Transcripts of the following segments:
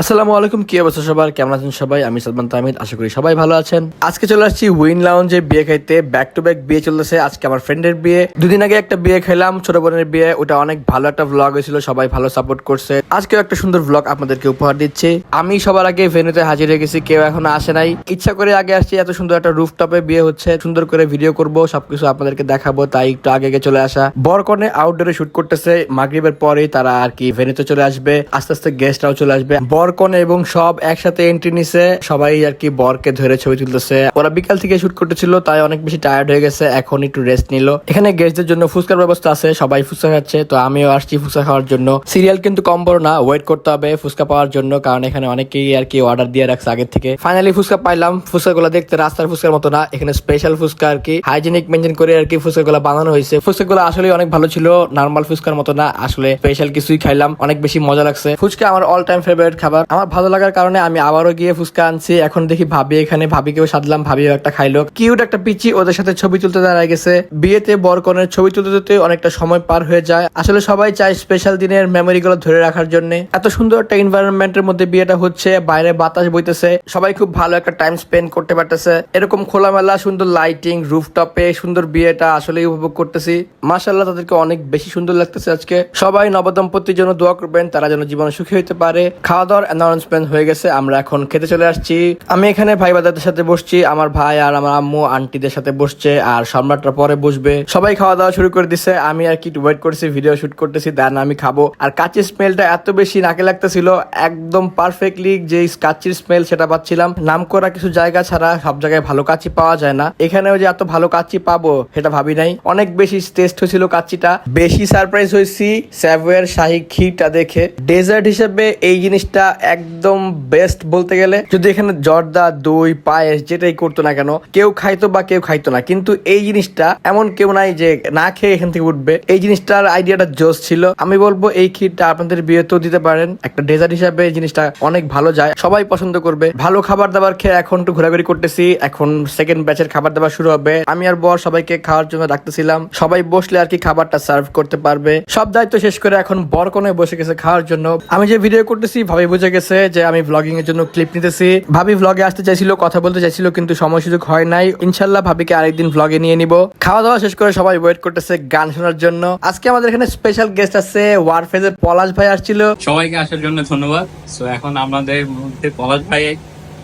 আসসালামু আলাইকুম, কি অবস্থা সবার? কেমন আছেন সবাই? আমি সালমান তামিদ, আশা করি সবাই ভালো আছেন। আজকে চলে আসছি উইন লাউঞ্জে বিয়ে খাইতে। ব্যাক টু ব্যাক বিয়ে চলতেছে, আজকে আমার ফ্রেন্ডের বিয়ে। দুদিন আগে একটা বিয়ে খাইলাম, ছোট বোনের বিয়ে। ওটা অনেক ভালো একটা ভ্লগ হয়েছিল, সবাই ভালো সাপোর্ট করছে। আজকেও একটা সুন্দর ভ্লগ আপনাদেরকে উপহার দিচ্ছি। আমি সবার আগে ভেনুতে হাজির হয়ে গেছি, কেউ এখনও আসে নাই। ইচ্ছা করে আগে আসছি, এত সুন্দর একটা রুফটপে বিয়ে হচ্ছে। সুন্দর করে ভিডিও করব, সবকিছু আপনাদেরকে দেখাবো, তাই একটু আগে আগে চলে আসা। বরকনে আউটডোরে শুট করতেছে, মাগরিবের পরে তারা আর কি ভেনুতে চলে আসবে। আস্তে আস্তে গেস্টরাও চলে আসবে। বরকনে এবং সব একসাথে এন্ট্রি নিছে। সবাই আর কি বরকে ধরে ছবি তুলতেছে। ওরা বিকাল থেকে শুট করতেছিল, তাই অনেক বেশি টায়ার্ড হয়ে গেছে, এখন একটু রেস্ট নিল। এখানে গেস্টদের জন্য ফুচকার ব্যবস্থা আছে, সবাই ফুচকা খাচ্ছে, তো আমিও আসছি ফুচকা খাওয়ার জন্য। সিরিয়াল কিন্তু কম বড় না ওয়েট করতে হবে ফুচকা পাওয়ার জন্য, কারণ এখানে অনেকেই আর কি অর্ডার দিয়ে রাখছে আগের থেকে। ফাইনালি ফুচকা পাইলাম ফুচকা গুলা দেখতে রাস্তার ফুচকার মতো না, এখানে স্পেশাল ফুচকা আর কি। হাইজেনিক মেনটেন করে আর কি ফুচকা গুলা বানানো হয়েছে। ফুচকা গুলো আসলে অনেক ভালো ছিল নর্মাল ফুচকার মতো না, আসলে স্পেশাল কিছুই খাইলাম, অনেক বেশি মজা লাগছে। ফুচকা আমার অল টাইম ফেভারিট খাবার আমার ভালো লাগার কারণে আমি আবারও গিয়ে ফুচকা আনছি। এখন দেখি ভাবি এখানে। ভাবিকেও সাধলাম, ভাবিও একটা খাইলো। কিউট একটা পিচি, ওদের সাথে ছবি তুলতে দাঁড়ায় গেছে। বিয়েতে বরকনের ছবি তুলতে তুলতে অনেকটা সময় পার হয়ে যায়। আসলে সবাই চায় স্পেশাল দিনের মেমোরি গুলো ধরে রাখার জন্য। এত সুন্দর একটা এনভায়রনমেন্টের মধ্যে বিয়েটা হচ্ছে, বাইরে বাতাস বইতেছে। সবাই খুব ভালো একটা টাইম স্পেন্ড করতে পারতেছে। এরকম খোলামেলা, সুন্দর লাইটিং রুফটপে সুন্দর বিয়েটা আসলে উপভোগ করতেছি। মাশাল্লাহ তাদেরকে অনেক বেশি সুন্দর লাগতেছে আজকে। সবাই নবদম্পতির জন্য দোয়া করবেন, তারা যেন জীবনে সুখী হতে পারে। খাওয়া দাওয়ার অ্যানাউন্সমেন্ট হয়ে গেছে, আমরা এখন খেতে চলে আসছি। আমি এখানে ভাই বাদাদের সাথে বসছি, আমার ভাই আর আমার আম্মু আন্টিদের সাথে বসছে আর সম্রাটরা পরে বসবে। সবাই খাওয়া দাওয়া শুরু করে দিছে, আমি আর কি ওয়েট করছি ভিডিও শুট করতেছি দেন আমি খাব। আর কাচির স্মেলটা এত বেশি নাকে লাগতেছিল, একদম পারফেক্টলি যে কাচির স্মেল সেটা পাচ্ছিলাম। নাম করা কিছু জায়গা ছাড়া সব জায়গায় ভালো কাচি পাওয়া যায় না। এখানেও যে এত ভালো কাচি পাবো, সেটা ভাবি নাই। অনেক বেশি টেস্ট হয়েছিল কাচিটা। বেশি সারপ্রাইজ হয়েছি স্যাভওয়ের শাহি ক্ষীরটা দেখে। ডেজার্ট হিসেবে এই জিনিসটা একদম বেস্ট বলতে গেলে। যদি এখানে জর্দা, দই, পায়েস যেটাই করতো না কেন, কেউ খাইতো বা কেউ খাইতো না। কিন্তু এই জিনিসটা এমন কেউ নাই যে না খেয়ে এখান থেকে উঠবে। এই জিনিসটার আইডিয়াটা জোস ছিল। আমি বলব এই ক্ষীরটা আপনাদের বিয়েতেও দিতে পারেন। একটা ডেজার্ট হিসাবে এই জিনিসটা অনেক ভালো যায়। সবাই পছন্দ করবে। ভালো খাবার দাবার খেয়ে এখন একটু ঘোরাঘুরি করতেছি। এখন সেকেন্ড ব্যাচের খাবার দাবার শুরু হবে। আমি আর বর সবাইকে খাওয়ার জন্য ডাকতেছিলাম। সবাই বসলে আর কি খাবারটা সার্ভ করতে পারবে। সব দায়িত্ব শেষ করে এখন বর কোনে বসে গেছে খাওয়ার জন্য। আমি যে ভিডিও করতেছি, ভাবি বুঝে গেছে যে আমি ব্লগিং এর জন্য ক্লিপ নিতেছি। ভাবি ভ্লগে আসতে চাইছিল কথা বলতে চাইছিল কিন্তু সময় সুযোগ হয় নাই। ইনশাল্লাহ ভাবিকে আরেকদিন ভ্লগে নিয়ে নিব। খাওয়া দাওয়া শেষ করে সবাই ওয়েট করতেছে গান শোনার জন্য। আজকে আমাদের এখানে স্পেশাল গেস্ট আছে ওয়ারফেজের পলাশ ভাই আসছিল। সবাইকে আসার জন্য ধন্যবাদ। সো এখন আমাদের মধ্যে পলাশ ভাই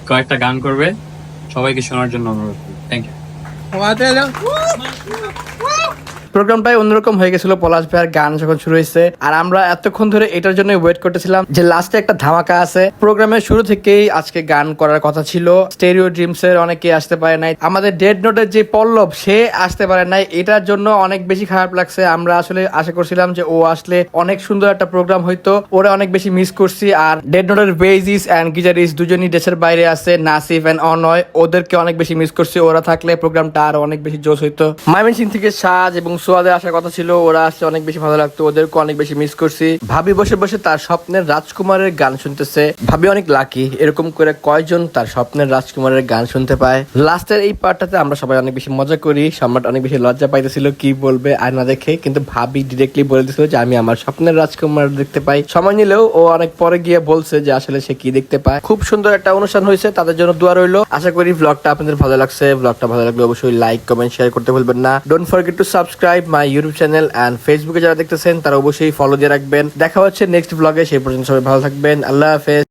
কয়েকটা গান করবে। সবাইকে শোনার জন্য অনুরোধ থ্যাংক ইউ প্রোগ্রামটাই অন্যরকম হয়ে গেছিল, পলাশ ভাইয়ের গান যখন শুরু হয়েছে। আর আমরা এতক্ষণ ধরে এটার জন্য ওয়েট করতেছিলাম যে লাস্টে একটা ধামাকা আছে। প্রোগ্রামের শুরু থেকেই আজকে গান করার কথা ছিল। স্টেরিও ড্রিমস এর অনেকে আসতে পারে নাই। আমাদের ডেড নোটের যে পল্লব, সে আসতে পারে নাই। এটার জন্য অনেক বেশি খারাপ লাগছে। আমরা আসলে আশা করছিলাম যে ও আসলে অনেক সুন্দর একটা প্রোগ্রাম হইতো। ওরা অনেক বেশি মিস করছি। আর ডেড নোটের বেজিস অ্যান্ড গিজারিস দুজনই দেশের বাইরে আছে নাসিফ অ্যান্ড অনয় ওদেরকে অনেক বেশি মিস করছি। ওরা থাকলে প্রোগ্রামটা আরও অনেক বেশি জোশ হইতো। মাইমেন সিং থেকে সাজ এবং সোয়াদের আসার কথা ছিল, ওরা আসলে অনেক বেশি ভালো লাগতো, ওদেরকে অনেক বেশি মিস করছি। ভাবি বসে বসে তার স্বপ্নের রাজকুমারের গান শুনতেছে। ভাবি অনেক লাকি এরকম করে কয়জন তার স্বপ্নের রাজকুমারের গান শুনতে পায়। লাস্টের এই পার্টটাতে আমরা সবাই অনেক বেশি মজা করি, সম্রাট অনেক বেশি লজ্জা পাইতেছিল, কি বলবে আর না দেখে, কিন্তু ভাবি ডিরেক্টলি বলে দিছিল যে, আমি আমার স্বপ্নের রাজকুমার দেখতে পাই। সময় নিলেও ও অনেক পরে গিয়ে বলছে যে, আসলে সে কি দেখতে পায়? খুব সুন্দর একটা অনুষ্ঠান হয়েছে, তাদের জন্য দোয়া রইল। আশা করি ব্লগটা আপনাদের ভালো লাগছে। ব্লগটা ভালো লাগলে অবশ্যই লাইক কমেন্ট শেয়ার করতে ভুলবেন না। Don't forget to subscribe my YouTube channel and ফেসবুকে যারা দেখতেছেন, তারা অবশ্যই ফলো দিয়ে রাখবেন। দেখা হচ্ছে নেক্সট ব্লগে সেই পর্যন্ত সবাই ভালো থাকবেন। আল্লাহ হাফেজ।